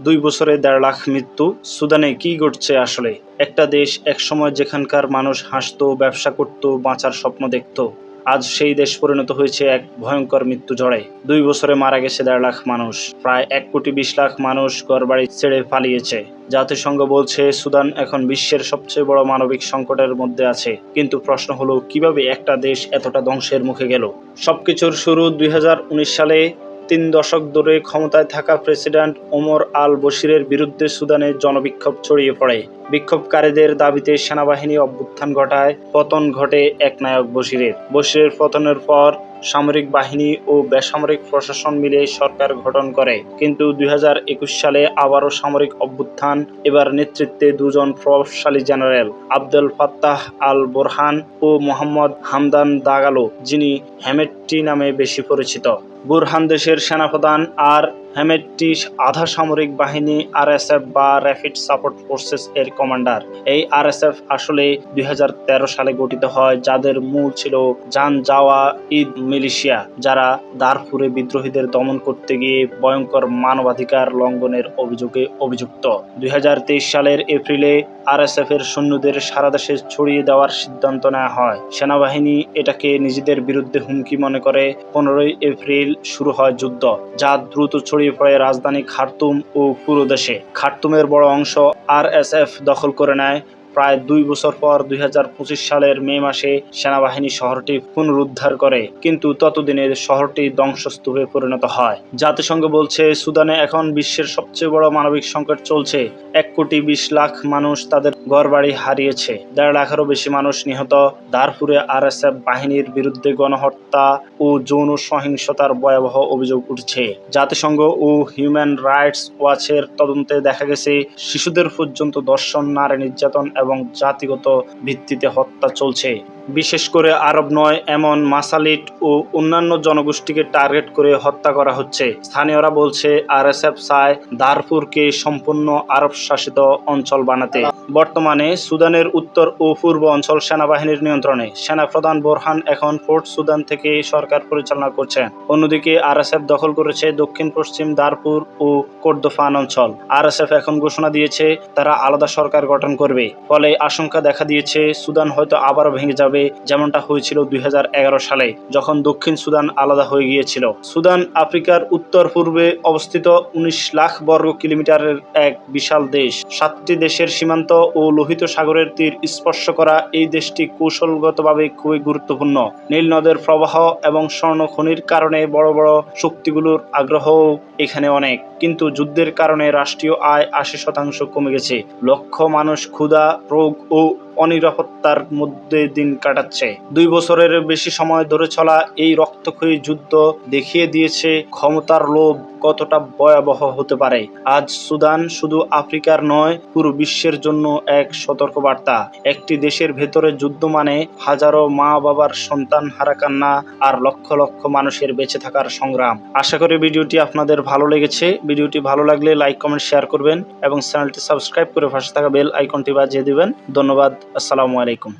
দুই বছরে দেড় লাখ মৃত্যু। সুদানে কি ঘটছে আসলে? একটা দেশ এক সময় যেখানকার মানুষ হাসতো, ব্যবসা করত, বাঁচার স্বপ্ন দেখত, আজ সেই দেশ পরিণত হয়েছে এক ভয়ঙ্কর মৃত্যু ঝড়ে। দুই বছরে মারা গেছে দেড় লাখ মানুষ। প্রায় এক কোটি বিশ লাখ মানুষ ঘরবাড়ি ছেড়ে পালিয়েছে। জাতিসংঘ বলছে, সুদান এখন বিশ্বের সবচেয়ে বড় মানবিক সংকটের মধ্যে আছে। কিন্তু প্রশ্ন হলো, কীভাবে একটা দেশ এতটা ধ্বংসের মুখে গেল? সবকিছুর শুরু দুই হাজার উনিশ সালে তিন দশক ধরে ক্ষমতায় থাকা প্রেসিডেন্ট ওমর আল বশিরের বিরুদ্ধে সুদানে জনবিক্ষোভ ছড়িয়ে পড়ে। বিক্ষোভকারীদের দাবিতে সেনাবাহিনী অভ্যুত্থান ঘটায়, পতন ঘটে একনায়ক বশিরের। বশিরের পতনের পর সামরিক বাহিনী ও বেসামরিক প্রশাসন মিলে সরকার গঠন করে। কিন্তু দু হাজার একুশ সালে আবারও সামরিক অভ্যুত্থান, এবার নেতৃত্বে দুজন প্রভাবশালী general, Abdel Fattah al Burhan ও মোহাম্মদ হামদান দাগালো, যিনি হেমেট্টি নামে বেশি পরিচিত। বুরহান দেশের সেনাপ্রধান আর হেমেট্টি আধা সামরিক বাহিনী আরএসএফ বা র্যাপিড সাপোর্ট ফোর্সেস এর কমান্ডার। এই আরএসএফ আসলে দুই হাজার তেরো সালে গঠিত হয়, যাদের মূল ছিল জান যাওয়া ঈদ মিলিশিয়া, যারা দারফুরে বিদ্রোহীদের দমন করতে গিয়ে ভয়ঙ্কর মানবাধিকার লঙ্ঘনের অভিযোগে অভিযুক্ত। দুই হাজার তেইশ সালের এপ্রিলে আর আরএসএফ এর সৈন্যদের সারা দেশে ছড়িয়ে দেওয়ার সিদ্ধান্ত নেওয়া হয়। সেনাবাহিনী এটাকে নিজেদের বিরুদ্ধে হুমকি মনে করে পনেরোই এপ্রিল শুরু হয় যুদ্ধ, যা দ্রুত ছড়িয়ে পড়ে রাজধানী খার্তুম ও পুরো দেশে। খার্তুমের বড় অংশ আরএসএফ দখল করে নেয়। প্রায় দুই বছর পর দুই হাজার পঁচিশ সালের মে মাসে সেনাবাহিনী শহরটি পুনরুদ্ধার করে, কিন্তু ততদিনে শহরটি ধ্বংসস্তূপে পরিণত হয়। জাতিসংঘ বলছে, সুদানে এখন বিশ্বের সবচেয়ে বড় মানবিক সংকট চলছে। এক কোটি বিশ লাখ মানুষ তাদের ঘরবাড়ি হারিয়েছে। দেড় লাখেরও বেশি মানুষ নিহত। দারফুরে আরএসএফ বাহিনীর বিরুদ্ধে গণহত্যা ও যৌন সহিংসতার ভয়াবহ অভিযোগ উঠছে। জাতিসংঘ ও হিউম্যান রাইটস ওয়াচের তদন্তে দেখা গেছে, শিশুদের পর্যন্ত দর্শন, নারী নির্যাতন এবং জাতিগত ভিত্তিতে হত্যা চলছে। বিশেষ করে আরব নয়, এমন মাসালিট ও অন্যান্য জনগোষ্ঠীকে টার্গেট করে হত্যা করা হচ্ছে। স্থানীয়রা বলছে আর আরএসএফ চায় দারফুরকে সম্পূর্ণ আরব শাসিত অঞ্চল বানাতে। বর্তমানে সুদানের উত্তর ও পূর্ব অঞ্চল সেনাবাহিনীর নিয়ন্ত্রণে। সেনাপ্রধান বোরহান এখন ফোর্ট সুদান থেকে সরকার পরিচালনা করছেন। অন্যদিকে আরএসএফ দখল করেছে দক্ষিণ পশ্চিম দারপুর ও কোর্দোফান অঞ্চল। আর আরএসএফ এখন ঘোষণা দিয়েছে, তারা আলাদা সরকার গঠন করবে। ফলে আশঙ্কা দেখা দিয়েছে, সুদান হয়তো আবারও ভেঙে যাবে। যেমনটা হয়েছিল দুই হাজার এগারো সালে, যখন দক্ষিণ সুদান আলাদা হয়ে গিয়েছিল। সুদান আফ্রিকার উত্তর পূর্বে অবস্থিত উনিশ লাখ বর্গ কিলোমিটারের এক বিশাল দেশ। সাতটি দেশের সীমান্ত ও লোহিত সাগরের তীর স্পর্শ করা এই দেশটি কৌশলগতভাবে খুবই গুরুত্বপূর্ণ। নীল নদের প্রবাহ এবং স্বর্ণ খনির কারণে বড় বড় শক্তিগুলোর আগ্রহও এখানে অনেক। কিন্তু যুদ্ধের কারণে রাষ্ট্রীয় আয় আশি শতাংশ কমে গেছে। লক্ষ মানুষ ক্ষুধা, রোগ ও অনিরাপত্তার মধ্যে দিন কাটাচ্ছে। দুই বছরের বেশি সময় ধরে চলা এই রক্তক্ষয়ী যুদ্ধ দেখিয়ে দিয়েছে ক্ষমতার লোভ কতটা ভয়াবহ হতে পারে। আজ সুদান শুধু আফ্রিকার নয়, পুরো বিশ্বের জন্য এক সতর্কবার্তা। একটি দেশের ভেতরে যুদ্ধ মানে হাজারো মা বাবার সন্তান হারা কান্না আর লক্ষ লক্ষ মানুষের বেঁচে থাকার সংগ্রাম। আশা করি ভিডিওটি আপনাদের ভালো লেগেছে। ভিডিওটি ভালো লাগলে লাইক, কমেন্ট, শেয়ার করবেন এবং চ্যানেলটি সাবস্ক্রাইব করে পাশে থাকা বেল আইকনটি বাজিয়ে দিবেন। ধন্যবাদ। আসসালামু আলাইকুম